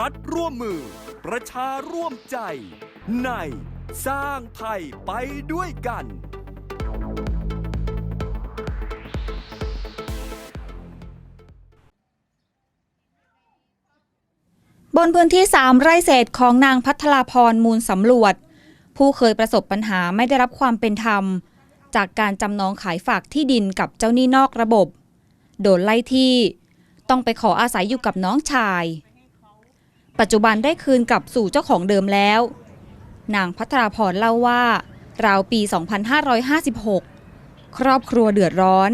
รัฐร่วมมือ ประชาร่วมใจ ในสร้างไทยไปด้วยกัน บนพื้นที่ 3 ไร่เศษของนางพัทราพรมูลสำรวจ ผู้เคยประสบปัญหาไม่ได้รับความเป็นธรรม จากการจำนองขายฝากที่ดินกับเจ้าหนี้นอกระบบ โดนไล่ที่ ต้องไปขออาศัยอยู่กับน้องชาย ปัจจุบันได้คืนกลับสู่เจ้าของเดิมแล้ว นางพัทราพรเล่าว่า ราวปี 2556 ครอบครัวเดือดร้อน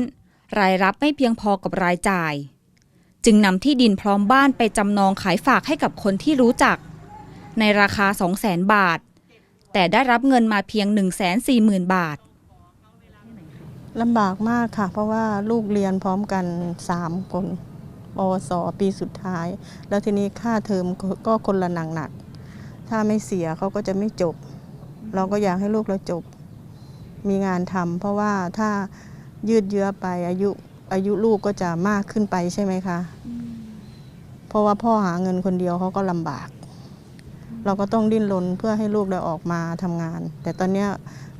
รายรับไม่เพียงพอกับรายจ่าย จึงนำที่ดินพร้อมบ้านไปจำนองขายฝากให้กับคนที่รู้จัก ในราคา 200,000 บาท แต่ได้รับเงินมาเพียง 140,000 บาทลำบากมากค่ะ เพราะว่าลูกเรียนพร้อมกันสามคน ปวสปีสุดท้าย แล้วทีนี้ค่าเทอมก็คนละหนักหนักๆถ้าไม่เสียเขาก็จะไม่จบ เราก็อยากให้ลูกเราจบ มีงานทำเพราะว่าถ้ายืดเยื้อไปอายุอายุลูกก็จะมากขึ้นไปใช่ไหมคะเพราะว่าพ่อหาเงินคนเดียวเขาก็ลำบาก เราก็ต้องดิ้นรนเพื่อให้ลูกเราออกมาทำงาน แต่ตอนเนี้ย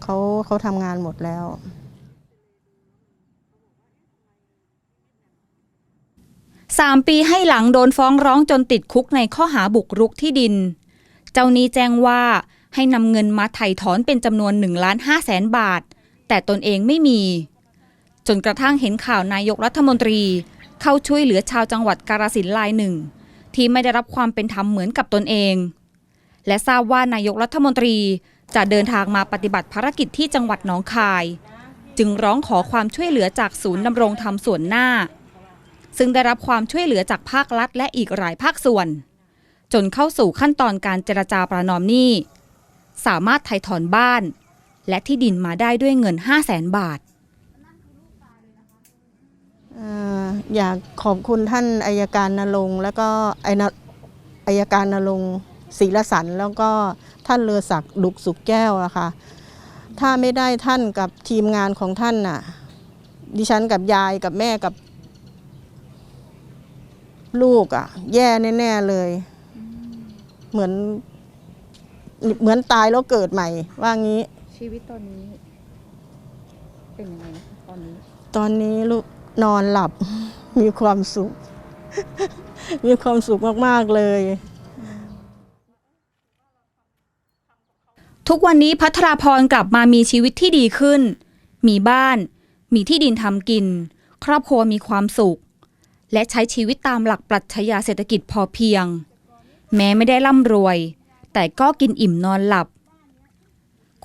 เขาเขาทำงานหมดแล้ว 3 ปีให้หลังโดนฟ้องร้องจนติดคุกในข้อหาบุกรุกที่ดิน เจ้าหนี้แจ้งว่าให้นำเงินมาไถ่ถอนเป็นจำนวน1ล้าน5แสนบาท แต่ตนเองไม่มี จนกระทั่งเห็นข่าวนายกรัฐมนตรี เข้าช่วยเหลือชาวจังหวัดกาฬสินธุ์รายหนึ่ง ที่ไม่ได้รับความเป็นธรรมเหมือนกับตนเอง และทราบว่านายกรัฐมนตรีจะเดินทางมาปฏิบัติภารกิจที่จังหวัดหนองคาย จึงร้องขอความช่วยเหลือจากศูนย์ดำรงธรรมส่วนหน้า ซึ่งได้รับความช่วยเหลือจากภาครัฐและอีกหลายภาคส่วน จนเข้าสู่ขั้นตอนการเจรจาประนอมหนี้ สามารถไถ่ถอนบ้าน และที่ดินมาได้ด้วยเงิน 5 0 0แสนบาท เอ่ออยากขอบคุณท่านอายการนรงค์แล้วก็ไอนอายการนรงค์ศรีลสันแล้วก็ท่านเลอศักดิ์ดุกสุขแก้วอะค่ะ ถ้าไม่ได้ท่านกับทีมงานของท่านน่ะ ดิฉันกับยายกับแม่กับ ลูกอะแย่แน่ๆเลย เหมือน เหมือนตายแล้วเกิดใหม่ ว่างี้ ชีวิตตอนนี้ เป็นยังไงตอนนี้ ตอนนี้ลูกนอนหลับ มีความสุข มีความสุขมากๆเลย ทุกวันนี้พัทราพรกลับมามีชีวิตที่ดีขึ้น มีบ้าน มีที่ดินทำกิน ครอบครัวมีความสุข และใช้ชีวิตตามหลักปรัชญาเศรษฐกิจพอเพียง แม้ไม่ได้ร่ำรวย แต่ก็กินอิ่มนอนหลับ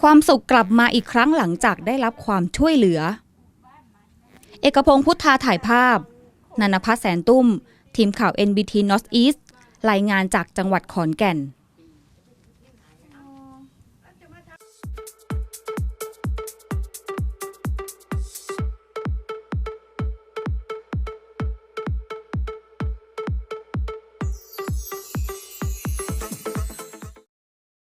ความสุขกลับมาอีกครั้งหลังจากได้รับความช่วยเหลือ เอกพงศ์พุทธาถ่ายภาพนันพัฒน์แสนตุ้ม ทีมข่าว NBT North East รายงานจากจังหวัดขอนแก่น